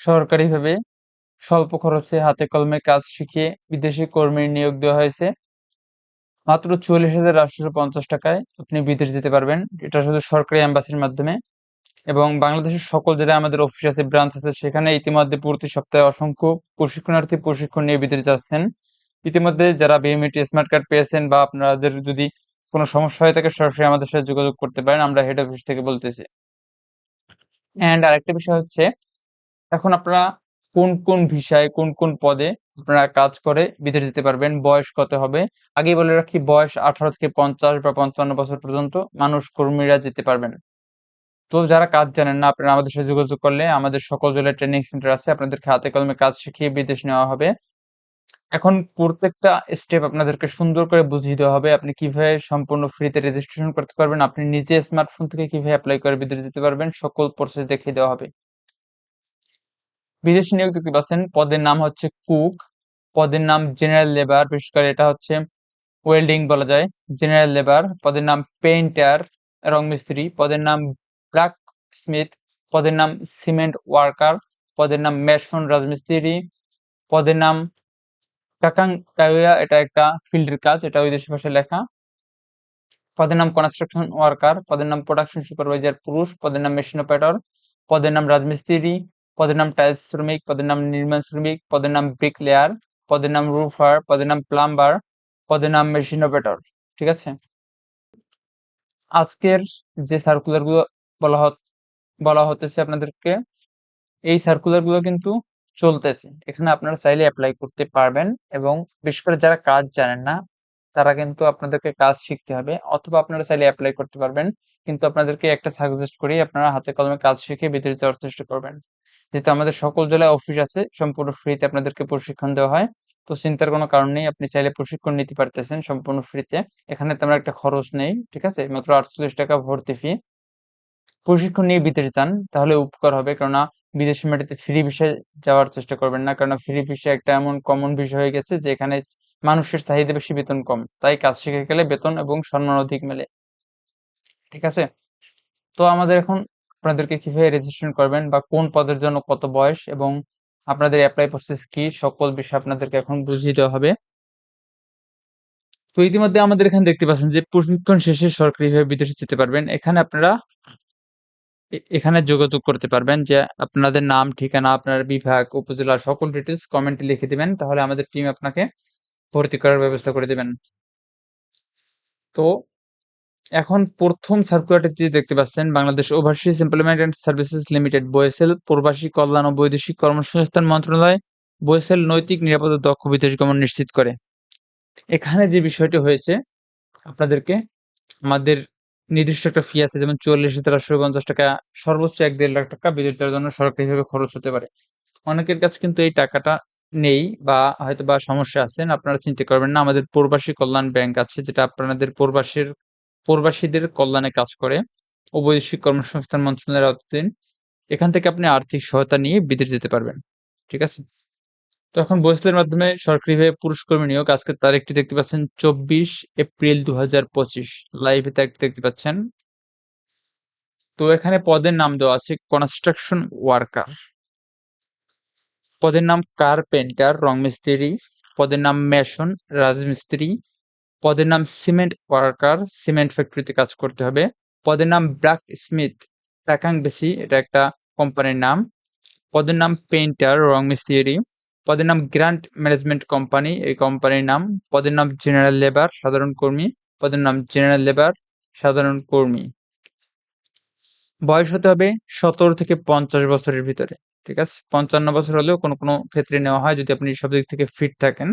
সরকারিভাবে স্বল্প খরচে হাতে কলমে কাজ শিখিয়ে বিদেশি কর্মীর নিয়োগ দেওয়া হয়েছে। মাত্র চুয়াল্লিশ হাজার আটশোশো পঞ্চাশ টাকায় আপনি বিদেশ যেতে পারবেন। এটা শুধু সরকারি অ্যাম্বাসির মাধ্যমে এবং বাংলাদেশের সকল জেলায় আমাদের অফিস আছে, ব্রাঞ্চ আছে। সেখানে ইতিমধ্যে প্রতি সপ্তাহে অসংখ্য প্রশিক্ষণার্থী প্রশিক্ষণ নিয়ে বিদেশ যাচ্ছেন। ইতিমধ্যে যারা বিএমইটি স্মার্ট কার্ড পেয়েছেন বা আপনাদের যদি কোনো সমস্যা হয়ে থাকে সরাসরি আমাদের সাথে যোগাযোগ করতে পারেন। আমরা হেড অফিস থেকে বলতেছি। অ্যান্ড আরেকটা বিষয় হচ্ছে এখন আপনারা কোন কোন ভিসায়, কোন কোন পদে আপনারা কাজ করে বিদেশ যেতে পারবেন, বয়স কত হবে? আগেই বলে রাখি, বয়স আঠারো থেকে পঞ্চাশ বা পঞ্চান্ন বছর পর্যন্ত মানুষ কর্মীরা যেতে পারবেন। তো যারা কাজ জানেন না, আপনারা আমাদের সাথে যোগাযোগ করলে আমাদের সকল জেলায় ট্রেনিং সেন্টার আছে, আপনাদেরকে হাতে কলমে কাজ শিখিয়ে বিদেশ নেওয়া হবে। এখন প্রত্যেকটা স্টেপ আপনাদেরকে সুন্দর করে বুঝিয়ে দেওয়া হবে, আপনি কীভাবে সম্পূর্ণ ফ্রিতে রেজিস্ট্রেশন করতে পারবেন, আপনি নিজে স্মার্টফোন থেকে কীভাবে অ্যাপ্লাই করে বিদেশ যেতে পারবেন, সকল প্রসেস দেখিয়ে দেওয়া হবে। বিদেশি নিয়োগ দেখতে পাচ্ছেন পদের নাম হচ্ছে কুক পদের নাম জেনারেল লেবার বিশেষ করে এটা হচ্ছে ওয়েল্ডিং বলা যায় জেনারেল লেবার পদের নাম পেইন্টার রং মিস্ত্রি পদের নাম ব্ল্যাক স্মিথ পদের নাম সিমেন্ট ওয়ার্কার পদের নাম মেশন রাজমিস্ত্রি পদের নাম কাকাং কাউয়া এটা একটা ফিল্ডের কাজ এটা দেশের ভাষায় লেখা পদের নাম কনস্ট্রাকশন ওয়ার্কার পদের নাম প্রোডাকশন সুপারভাইজার পুরুষ পদের নাম মেশিন অপারেটর পদের নাম রাজমিস্ত্রি পদের নাম টাইলস শ্রমিক, পদের নাম নির্মাণ শ্রমিক, পদের নাম ব্রিক লেয়ার পদের নাম রুফার, পদের নাম প্লাম্বার, পদের নাম মেশিন অপারেটর, ঠিক আছে? আজকের যে সার্কুলারগুলো বলা বলা হতেছে আপনাদেরকে, এই সার্কুলারগুলো কিন্তু চলতেছে। এখানে আপনারা চাইলে অ্যাপ্লাই করতে পারবেন এবং বিশেষ করে যারা কাজ জানেন না, তারা কিন্তু আপনাদেরকে কাজ শিখতে হবে অথবা আপনারা চাইলে অ্যাপ্লাই করতে পারবেন, কিন্তু আপনাদেরকে একটা সাজেস্ট করি, আপনারা হাতে কলমে কাজ শিখে যাওয়ার চেষ্টা করবেন। যেহেতু আমাদের সকল জেলায় অফিস আছে, সম্পূর্ণ ফ্রিতে আপনাদেরকে প্রশিক্ষণ দেওয়া হয়। তো চিন্তার কোনো কারণ নেই, আপনি চাইলে প্রশিক্ষণ নিতে পারতেছেন সম্পূর্ণ ফ্রিতে এখানে তেমন একটা খরচ নেই, ঠিক আছে? মাত্র আটচল্লিশ টাকা ভর্তি ফি প্রশিক্ষণ নিয়ে বিদেশে যান, তাহলে উপকার হবে। কেননা বিদেশি মাটিতে ফ্রি বিষয়ে যাওয়ার চেষ্টা করবেন না। কারণ ফ্রি বিষয় একটা এমন কমন বিষয় হয়ে গেছে যে এখানে মানুষের চাহিদা বেশি বেতন কম। তাই কাজ শিখে গেলে বেতন এবং সম্মান অধিক মেলে। ঠিক আছে? তো আমাদের এখন আপনাদেরকে কীভাবে রেজিস্ট্রেশন করবেন বা কোন পদের জন্য কত বয়স এবং আপনাদের অ্যাপ্লাই প্রসেস কি, সকল বিষয় আপনাদেরকে এখন বুঝিয়ে দেওয়া হবে। তো ইতিমধ্যে আমাদের এখানে দেখতে পাচ্ছেন যে প্রশিক্ষণ শেষে সরকারিভাবে বিদেশে যেতে পারবেন। এখানে আপনারা এখানে যোগাযোগ করতে পারবেন যে আপনাদের নাম, ঠিকানা, আপনার বিভাগ, উপজেলা, সকল ডিটেলস কমেন্টে লিখে দিবেন, তাহলে আমাদের টিম আপনাকে ভর্তি করার ব্যবস্থা করে দেবেন। তো এখন প্রথম সার্কুলারটি যে দেখতে পাচ্ছেন, Bangladesh overseas employment and services limited BOESL প্রবাসী কল্যাণ ও বৈদেশিক কর্মসংস্থান মন্ত্রণালয় বয়েসেল নৈতিক নিরাপদ দক্ষ বিদেশ গমন নিশ্চিত করে। এখানে যে বিষয়টি হয়েছে, আপনাদেরকে আমাদের নির্দিষ্ট একটা ফি আছে, যেমন চল্লিশ হাজার আটশো পঞ্চাশ টাকা, সর্বোচ্চ এক দেড় লাখ টাকা বিদেশ জন্য সরকারিভাবে খরচ হতে পারে। অনেকের কাছে কিন্তু এই টাকাটা নেই বা হয়তো বা সমস্যা আছেন আপনারা চিন্তা করবেন না, আমাদের প্রবাসী কল্যাণ ব্যাংক আছে, যেটা আপনাদের প্রবাসীর প্রবাসীদের কল্যাণে কাজ করে। ও বৈদেশিক কর্মসংস্থান মন্ত্রণালয়ের আওতাধীন এখান থেকে আপনি আর্থিক সহায়তা নিয়ে বিদেশ যেতে পারবেন। ঠিক আছে? তো এখন বৈসলের মাধ্যমে সরকারিভাবে পুরুষ কর্মী নিয়োগ আজকের তারিখটি দেখতে পাচ্ছেন চব্বিশ এপ্রিল দু হাজার পঁচিশ লাইভে তারিখটি দেখতে পাচ্ছেন। তো এখানে পদের নাম দেওয়া আছে কনস্ট্রাকশন ওয়ার্কার। পদের নাম কার্পেন্টার রং মিস্ত্রি পদের নাম মেশন, রাজমিস্ত্রি। পদের নাম সিমেন্ট ওয়ার্কার, সিমেন্ট ফ্যাক্টরিতে কাজ করতে হবে। পদের নাম ব্ল্যাক স্মিথ প্যাকাং বেশি এটা একটা কোম্পানির নাম। পদের নাম পেইন্টার, রং মিস্ত্রি। পদের নাম গ্র্যান্ড ম্যানেজমেন্ট কোম্পানি, এই কোম্পানির নাম। পদের নাম জেনারেল লেবার, সাধারণ কর্মী। পদের নাম জেনারেল লেবার, সাধারণ কর্মী। বয়স হতে হবে সতেরো থেকে পঞ্চাশ বছরের ভিতরে, ঠিক আছে? পঞ্চান্ন বছর হলেও কোনো কোনো ক্ষেত্রে নেওয়া হয় যদি আপনি সব দিক থেকে ফিট থাকেন।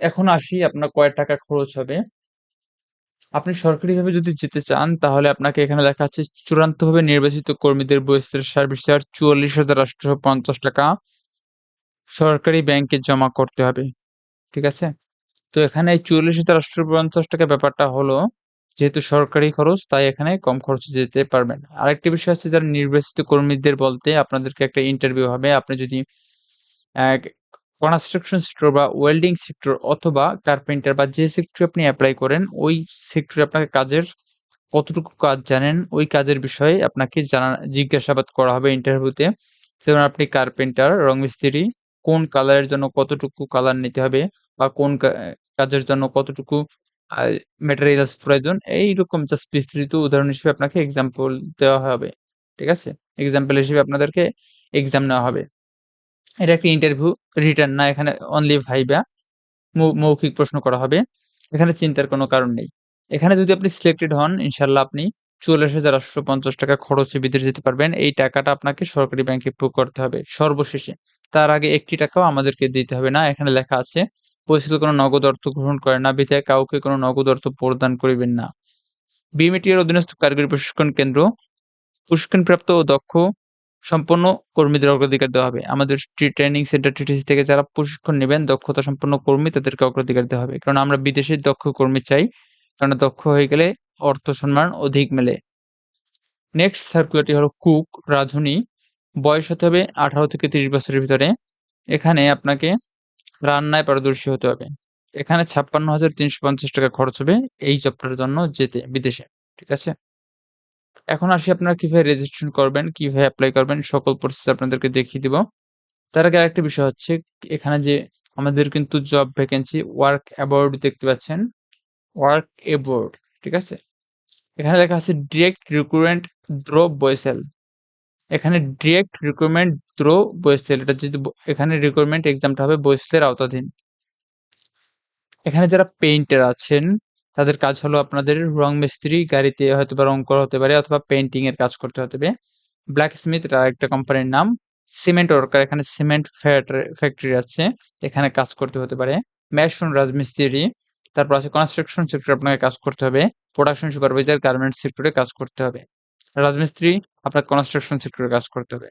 এখন আসি, আপনার কয় টাকা খরচ হবে। আপনি সরকারিভাবে যদি যেতে চান, তাহলে আপনাকে এখানে লেখা আছে, চূড়ান্তভাবে নির্বাচিত কর্মীদের বয়সের সার্ভিস চার্জ চুয়াল্লিশ হাজার আটশো পঞ্চাশ টাকা সরকারি ব্যাংকে জমা করতে হবে। ঠিক আছে? তো এখানে এই চুয়াল্লিশ হাজার আটশো পঞ্চাশ টাকা ব্যাপারটা হলো, যেহেতু সরকারি খরচ, তাই এখানে কম খরচে যেতে পারবেন আরেকটি বিষয় আছে, যারা নির্বাচিত কর্মীদের বলতে আপনাদেরকে একটা ইন্টারভিউ হবে। আপনি যদি কনস্ট্রাকশন সেক্টর বা ওয়েল্ডিং সেক্টর অথবা কার্পেন্টার বা যে সেক্টরে আপনি অ্যাপ্লাই করেন, ওই সেক্টরে আপনাকে কাজের কতটুকু কাজ জানেন, ওই কাজের বিষয়ে আপনাকে জানা, জিজ্ঞাসাবাদ করা হবে ইন্টারভিউতে যেমন আপনি কার্পেন্টার রং মিস্ত্রি কোন কালারের জন্য কতটুকু কালার নিতে হবে বা কোন কাজের জন্য কতটুকু ম্যাটেরিয়ালস প্রয়োজন, এইরকম জাস্ট বিস্তৃত উদাহরণ হিসেবে আপনাকে এক্সাম্পল দেওয়া হবে। ঠিক আছে? এক্সাম্পল হিসেবে আপনাদেরকে এক্সাম নেওয়া হবে। এটা একটি ইন্টারভিউ রিটার্ন না, এখানে অনলি ভাইবা। মৌখিক প্রশ্ন করা হবে। এখানে চিন্তার কোনো কারণ নেই। এখানে যদি আপনি সিলেক্টেড হন ইনশাল্লাহ আপনি চল্লিশ হাজার আটশো পঞ্চাশ টাকা খরচে বিদেশ যেতে পারবেন। এই টাকাটা আপনাকে সরকারি ব্যাংকে প্রয়োগ করতে হবে সর্বশেষে। তার আগে একটি টাকাও আমাদেরকে দিতে হবে না। এখানে লেখা আছে পরিস্থিতি কোনো নগদ অর্থ গ্রহণ করে না। বিধায় কাউকে কোনো নগদ অর্থ প্রদান করিবেন না। বিএমএটির অধীনস্থ কারিগরি প্রশিক্ষণ কেন্দ্র, প্রশিক্ষণপ্রাপ্ত ও দক্ষ সম্পন্ন কর্মীদের অগ্রাধিকার দেওয়া হবে। আমাদের ট্রেনিং সেন্টার টিটিসি থেকে যারা প্রশিক্ষণ নেবেন, দক্ষতা সম্পন্ন কর্মী তাদেরকে অগ্রাধিকার দেওয়া হবে। কারণ আমরা বিদেশে দক্ষ কর্মী চাই। কারণ দক্ষ হয়ে গেলে অর্থ সম্মান অধিক মেলে। নেক্সট সার্কুলারটি হলো কুক, রাঁধুনি। বয়স হতে হবে আঠারো থেকে তিরিশ বছরের ভিতরে। এখানে আপনাকে রান্নায় পারদর্শী হতে হবে। এখানে ছাপ্পান্ন হাজার তিনশো পঞ্চাশ টাকা খরচ হবে এই জবটার জন্য যেতে, বিদেশে। ঠিক আছে? এখন আসি আপনারা কীভাবে রেজিস্ট্রেশন করবেন, কীভাবে অ্যাপ্লাই করবেন, সকল প্রসেস আপনাদেরকে দেখিয়ে দিব। তার আগে আরেকটা বিষয় হচ্ছে, এখানে যে আমাদের কিন্তু জব ভ্যাকেন্সি ওয়ার্ক অ্যাবাউট দেখতে পাচ্ছেন। ওয়ার্ক অ্যাবাউট ঠিক আছে? এখানে লেখা আছে ডিরেক্ট রিক্রুটমেন্ট দ্রো বয়েসেল এখানে ডিরেক্ট রিক্রুটমেন্ট দ্রো বয়েসেল এটা যদি এখানে রিক্রুটমেন্ট এক্সামটা হবে বয়েসেলের আওতাধীন। এখানে যারা পেইন্টার আছেন তাদের কাজ হলো আপনাদের রং মিস্ত্রি, গাড়িতে হয়তো বা রং করা হতে পারে অথবা পেন্টিং এর কাজ করতে হতে পারে। ব্ল্যাক স্মিথ একটা কোম্পানির নাম। সিমেন্ট ওয়ার্কার এখানে সিমেন্ট ফ্যাক্টরি আছে। এখানে কাজ করতে হতে পারে। ম্যাশন রাজমিস্ত্রি, তারপর আছে কনস্ট্রাকশন সেক্টরে আপনাকে কাজ করতে হবে। প্রোডাকশন সুপারভাইজার গার্মেন্টস সেক্টরে কাজ করতে হবে। রাজমিস্ত্রি, আপনার কনস্ট্রাকশন সেক্টরে কাজ করতে হবে।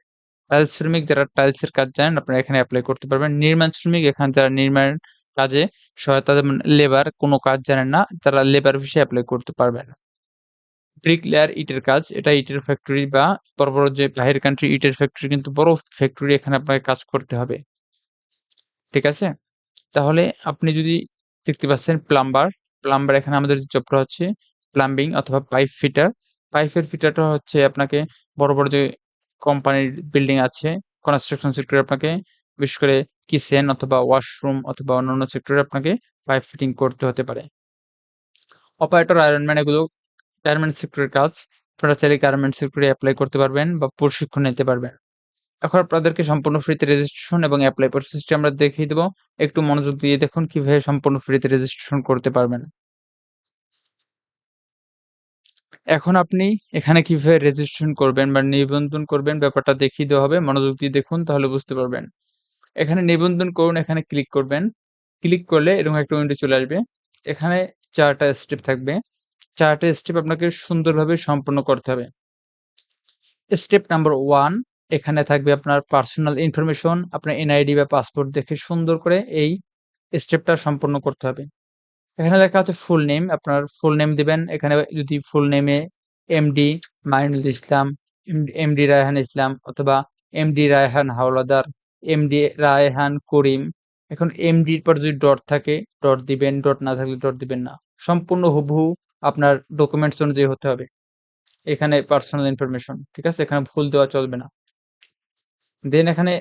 টাইলস শ্রমিক, যারা টাইলস এর কাজ জানেন, আপনারা এখানে অ্যাপ্লাই করতে পারবেন। নির্মাণ শ্রমিক, এখানে যারা নির্মাণ কাজে সহায়তা লেবার কোনো কাজ জানেন না, তারা লেবার বিষয়ে অ্যাপ্লাই করতে পারবেন ব্রিক লেয়ার ইটের কাজ, এটা ইটের ফ্যাক্টরি বা বড় বড় যে বাহির কান্ট্রি ইটের ফ্যাক্টরি কিন্তু বড় ফ্যাক্টরি এখানে আপনাকে কাজ করতে হবে। ঠিক আছে? তাহলে আপনি যদি দেখতে পাচ্ছেন প্লাম্বার প্লাম্বার এখানে আমাদের যে জবটা হচ্ছে প্লাম্বিং অথবা পাইপ ফিটার পাইপের ফিটারটা হচ্ছে আপনাকে বড় বড় যে কোম্পানির বিল্ডিং আছে কনস্ট্রাকশন সেক্টরে আপনাকে, বিশেষ করে কিচেন অথবা ওয়াশরুম অথবা অন্যান্য সেক্টরে আপনাকে পাইপ ফিটিং করতে হতে পারে। অপারেটর আয়রনম্যান এগুলো গার্মেন্ট সেক্টরের কাজ। আপনারা চাইলে গার্মেন্ট সেক্টরে অ্যাপ্লাই করতে পারবেন বা প্রশিক্ষণ নিতে পারবেন। এখন আপনাদেরকে সম্পূর্ণ ফ্রিতে রেজিস্ট্রেশন এবং অ্যাপ্লাই প্রসেসটি আমরা দেখিয়ে দেবো। একটু মনোযোগ দিয়ে দেখুন কীভাবে সম্পূর্ণ ফ্রিতে রেজিস্ট্রেশন করতে পারবেন। এখন আপনি এখানে কীভাবে রেজিস্ট্রেশন করবেন বা নিবন্ধন করবেন ব্যাপারটা দেখিয়ে দেওয়া হবে। মনোযোগ দিয়ে দেখুন, তাহলে বুঝতে পারবেন। এখানে নিবন্ধন করুন, এখানে ক্লিক করবেন। ক্লিক করলে এরকম একটা উইন্ডো চলে আসবে। এখানে চারটা স্টেপ থাকবে। চারটা স্টেপ আপনাকে সুন্দরভাবে সম্পন্ন করতে হবে। স্টেপ নাম্বার ওয়ান এখানে থাকবে আপনার পার্সোনাল ইনফরমেশন আপনার এনআইডি বা পাসপোর্ট দেখে সুন্দর করে এই স্টেপটা সম্পন্ন করতে হবে। এখানে লেখা আছে ফুল নেম আপনার ফুল নেম দিবেন। এখানে যদি ফুল নেমে এমডি মাইনুল ইসলাম এমডি রায়হান ইসলাম অথবা এমডি রায়হান হাওলাদার এমডি রায়হান করিম এখন এমডির পর যদি ডট থাকে ডট দিবেন ডট না থাকলে ডট দিবেন না। সম্পূর্ণ হুবহু আপনার ডকুমেন্টস অনুযায়ী হতে হবে। এখানে পার্সোনাল ইনফরমেশন ঠিক আছে? এখানে ভুল দেওয়া চলবে না। দেন এখানে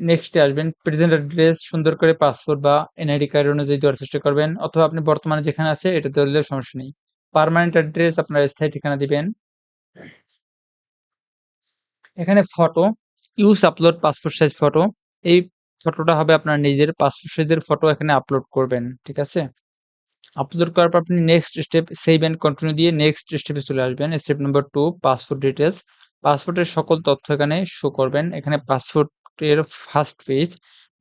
নেক্সটে আসবেন প্রেজেন্ট অ্যাড্রেস সুন্দর করে পাসপোর্ট বা এনআইডি কার্ড অনুযায়ী দেওয়ার চেষ্টা করবেন। অথবা আপনি বর্তমানে যেখানে আছে, এটা দিলেও সমস্যা নেই। পারমানেন্ট অ্যাড্রেস আপনার স্থায়ী ঠিকানা দিবেন। এখানে photo use upload passport size photo এই ফটোটা হবে আপনার নিজের পাসপোর্ট সাইজের ফটো এখানে আপলোড করবেন, ঠিক আছে? আপলোড করার পর আপনি next step save and continue দিয়ে নেক্সট স্টেপে চলে আসবেন step number two passport details পাসপোর্টের সকল তথ্য এখানে শো করবেন, এখানে পাসপোর্টের ফার্স্ট পেজ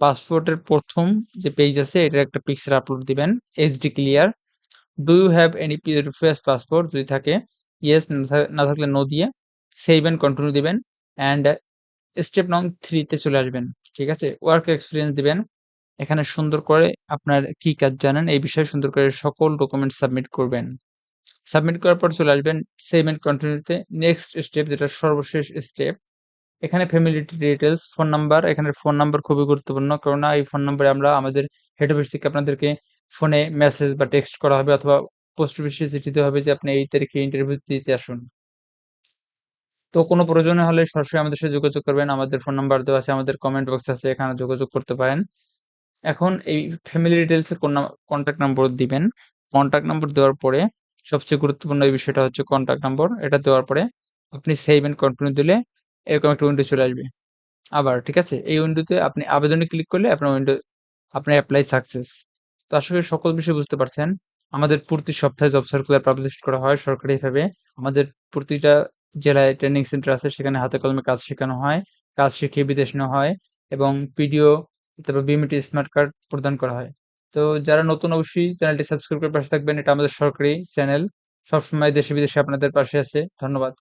পাসপোর্টের প্রথম যে পেজ আছে, এটার একটা পিকচার আপলোড দিবেন HD clear do you have any previous passport যদি থাকে ইয়েস না থাকলে নো দিয়ে সেভ অ্যান্ড কন্টিনিউ দিবেন অ্যান্ড স্টেপ নং থ্রিতে চলে আসবেন, ঠিক আছে? ওয়ার্ক এক্সপিরিয়েন্স দিবেন। এখানে সুন্দর করে আপনার কি কাজ জানেন, এই বিষয়ে সুন্দর করে সকল ডকুমেন্ট সাবমিট করবেন। সাবমিট করার পর চলে আসবেন সেভ এন্ড কন্টিনিউতে নেক্সট স্টেপ যেটা সর্বশেষ স্টেপ এখানে ফ্যামিলি ডিটেলস ফোন নাম্বার এখানে ফোন নাম্বার খুবই গুরুত্বপূর্ণ, কেননা এই ফোন নাম্বারে আমরা আমাদের হেড অফিস থেকে আপনাদেরকে ফোনে মেসেজ বা টেক্সট করা হবে, অথবা পোস্ট অফিসে চিঠি দেওয়া হবে যে আপনি এই তারিখে ইন্টারভিউ দিতে আসুন। তো কোনো প্রয়োজনে হলে সরাসরি আমাদের সাথে যোগাযোগ করবেন। আমাদের ফোন নাম্বার দেওয়া আছে, আমাদের কমেন্ট বক্স আছে, এখানে যোগাযোগ করতে পারেন। এখন এই ফ্যামিলি ডিটেইলস এর কনট্যাক্ট নম্বর দিবেন। কনট্যাক্ট নম্বর দেওয়ার পরে সবচেয়ে গুরুত্বপূর্ণ এই বিষয়টা হচ্ছে কনট্যাক্ট নম্বর। এটা দেওয়ার পরে আপনি সেভ এন্ড কন্টিনিউ দিলে এরকম একটা উইন্ডো চলে আসবে। আবার ঠিক আছে? এই উইন্ডোতে আপনি আবেদনে ক্লিক করলে আপনার উইন্ডো আপনার অ্যাপ্লাই সাকসেস। তো আসলে সকল বিষয় বুঝতে পারছেন। আমাদের প্রতি সপ্তাহে জব সার্কুলার পাবলিশ করা হয় সরকারিভাবে। আমাদের প্রতিটা জেলায় ট্রেনিং সেন্টার আছে, সেখানে হাতে কলমে কাজ শেখানো হয়। কাজ শিখিয়ে বিদেশ নেওয়া হয় এবং পিডিও তারপর বিমিটি স্মার্ট কার্ড প্রদান করা হয়। তো যারা নতুন অবশ্যই চ্যানেলটি সাবস্ক্রাইব করে পাশে থাকবেন। এটা আমাদের সরকারি চ্যানেল। সবসময় দেশে বিদেশে আপনাদের পাশে আছে। ধন্যবাদ।